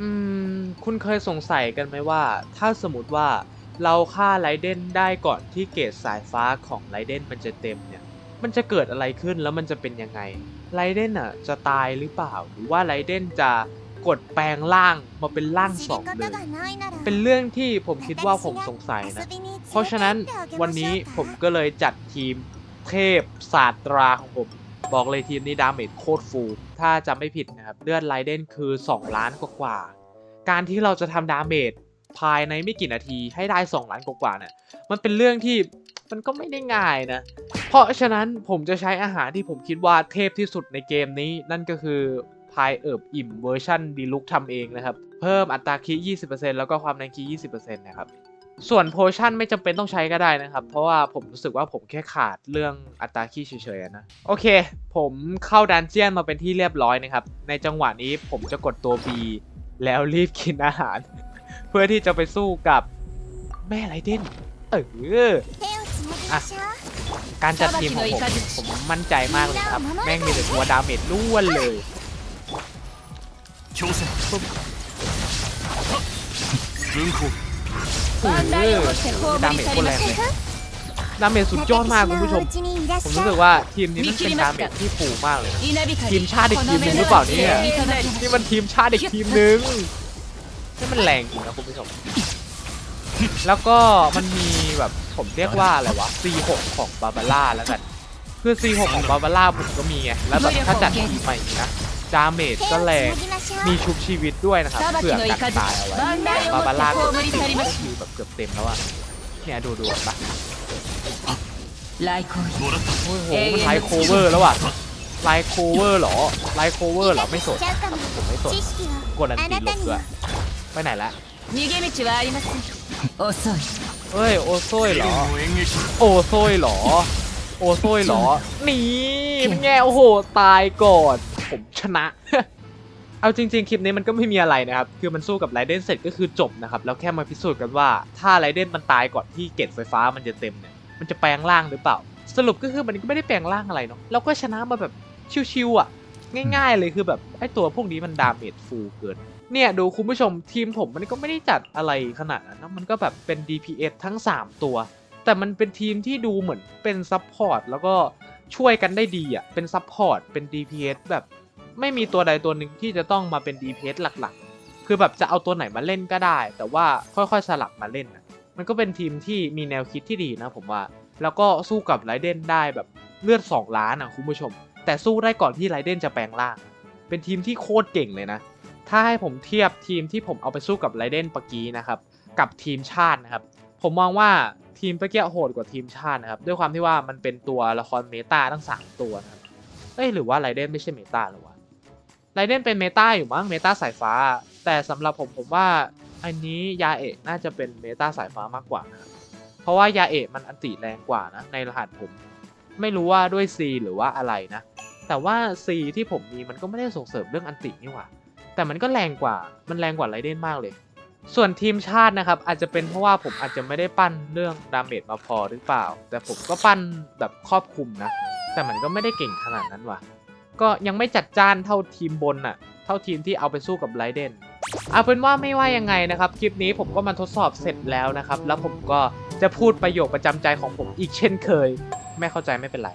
อืม คุณเคยสงสัยกันไหมว่า ถ้าสมมติว่าเราฆ่าไรเดนได้ก่อนที่เกรดสายฟ้าของไรเดนมันจะเต็มเนี่ย มันจะเกิดอะไรขึ้นแล้วมันจะเป็นยังไงไรเดนอะจะตายหรือเปล่า หรือว่าไรเดนจะกดแปลงร่างมาเป็นร่างสองเลยเป็นเรื่องที่ผมคิดว่าผมสงสัยนะ เพราะฉะนั้นวันนี้ผมก็เลยจัดทีมเทพศาสตราของผม บอกเลยทีมนี้ดาเมจโคตรฟูถ้าจำไม่ผิดนะครับเลือดไลเดนคือ 2 ล้านกว่าๆการที่เราจะทำดาเมจภายในไม่กี่นาทีให้ได้ 2 ล้านกว่าๆเนี่ยมันเป็นเรื่องที่มันก็ไม่ได้ง่ายนะ เพราะฉะนั้นผมจะใช้อาหารที่ผมคิดว่าเทพที่สุดในเกมนี้ นั่นก็คือพายเอิบอิ่มเวอร์ชันดีลุกทำเองนะครับ เพิ่มอัตราคี 20%แล้วก็ความแรงคี 20%นะครับ ส่วนโพชั่นไม่จำเป็นต้องใช้ก็ได้นะครับ เพราะว่าผมรู้สึกว่าผมแค่ขาดเรื่องอัตราคีเฉยๆนะ โอเค ผมเข้าดันเจียนมาเป็นที่เรียบร้อยนะครับ ในจังหวะนี้ผมจะกดตัว B แล้วรีบกินอาหาร เพื่อที่จะไปสู้กับแม่ไรเดนเออการจัดทีมของผมผมมั่นใจมากเลยครับ แม่งมีแต่ตัวดาเมจล้วนเลย 强戦军港 เออดาเมจโคตรแรงเลยดาเมจสุดยอดมากคุณผู้ชม ผมรู้สึกว่าทีมนี้มันเป็นดาเมจที่ฟูมากเลยนะ ทีมชาติอีกทีมหนึ่งหรือเปล่าเนี่ย นี่มันทีมชาติอีกทีมหนึ่งนี่มันแรงจริงนะคุณผู้ชม แล้วก็มันมีแบบผมเรียกว่าอะไรวะ C6 ของบาบาร่าแล้วกัน คือ C6 ของบาบาร่าผมก็มีไง แล้วแบบถ้าจัดทีมใหม่อย่างนี้นะ ดาเมจก็แรง มีชุบชีวิตด้วยนะครับเผื่อกัดตายเอาไว้บาบาร่ากดคิวแบบเกือบเต็มแล้วอะเนี่ยดูดูปะไลโคเวอร์โอ้โหมันไลโคเวอร์แล้วอะไลโคเวอร์หรอไลโคเวอร์หรอไม่สดผมไม่สดกดอันตีลบด้วยไปไหนละโอโซยเฮ้ยโอโซยหรอโอโซยหรอโอโซยหรอหนีเป็นไงโอ้โหตายก่อน ผมชนะ เอาจริง ๆ คลิปนี้มันก็ไม่มีอะไรนะครับ คือมันสู้กับไรเดนเสร็จก็คือจบนะครับ แล้วแค่มาพิสูจน์กันว่าถ้าไรเดนมันตายก่อนที่เกตไฟฟ้ามันจะเต็มเนี่ย มันจะแปลงร่างหรือเปล่า สรุปก็คือมันก็ไม่ได้แปลงร่างอะไรเนาะเราก็ชนะมาแบบชิวๆอะ ง่าย ๆ เลยคือแบบไอ้ตัวพวกนี้มันดาเมจฟูเกินเนี่ยดูคุณผู้ชมทีมผมมันก็ไม่ได้จัดอะไรขนาดนั้นนะมันก็แบบเป็น DPS ทั้ง 3 ตัว แต่มันเป็นทีมที่ดูเหมือนเป็นซับพอร์ตแล้วก็ ช่วยกันได้ดีอะ เป็นซับพอร์ต เป็น DPS แบบ ไม่มีตัวใดตัวหนึ่งที่จะต้องมาเป็น DPS หลักๆ คือแบบจะเอาตัวไหนมาเล่นก็ได้ แต่ว่าค่อยๆสลับมาเล่นนะมันก็เป็นทีมที่มีแนวคิดที่ดีนะผมว่า แล้วก็สู้กับไรเดนได้แบบเลือด 2 ล้านอะคุณผู้ชม แต่สู้ได้ก่อนที่ไรเดนจะแปลงร่าง เป็นทีมที่โคตรเก่งเลยนะ ถ้าให้ผมเทียบทีมที่ผมเอาไปสู้กับไรเดนปกี้นะครับ กับทีมชาตินะครับ ผมมองว่าทีมตะเกียโหดกว่าทีมชาตินะครับ ด้วยความที่ว่ามันเป็นตัวละครเมตาทั้ง 3 ตัวนะครับเอ้ยหรือว่าไรเดนไม่ใช่เมตาหรอวะไรเดนเป็นเมตาอยู่มั้งเมตาสายฟ้า แต่สำหรับผมผมว่าอันนี้ยาเอะน่าจะเป็นเมตาสายฟ้ามากกว่านะครับเพราะว่ายาเอะมันอันติแรงกว่านะในรหัสผม ไม่รู้ว่าด้วย C หรือว่าอะไรนะ แต่ว่า C ที่ผมมีมันก็ไม่ได้ส่งเสริมเรื่องอันตินี่หว่าแต่มันก็แรงกว่ามันแรงกว่าไรเดนมากเลย ส่วนทีมชาตินะครับ อาจจะเป็นเพราะว่าผมอาจจะไม่ได้ปั้นเรื่องดาเมจมาพอหรือเปล่า แต่ผมก็ปั้นแบบครอบคลุมนะ แต่มันก็ไม่ได้เก่งขนาดนั้นว่ะ ก็ยังไม่จัดจ้านเท่าทีมบนน่ะเท่าทีมที่เอาไปสู้กับไรเดนเอาเป็นว่าไม่ว่ายังไงนะครับ คลิปนี้ผมก็มาทดสอบเสร็จแล้วนะครับ แล้วผมก็จะพูดประโยคประจำใจของผมอีกเช่นเคย ไม่เข้าใจไม่เป็นไร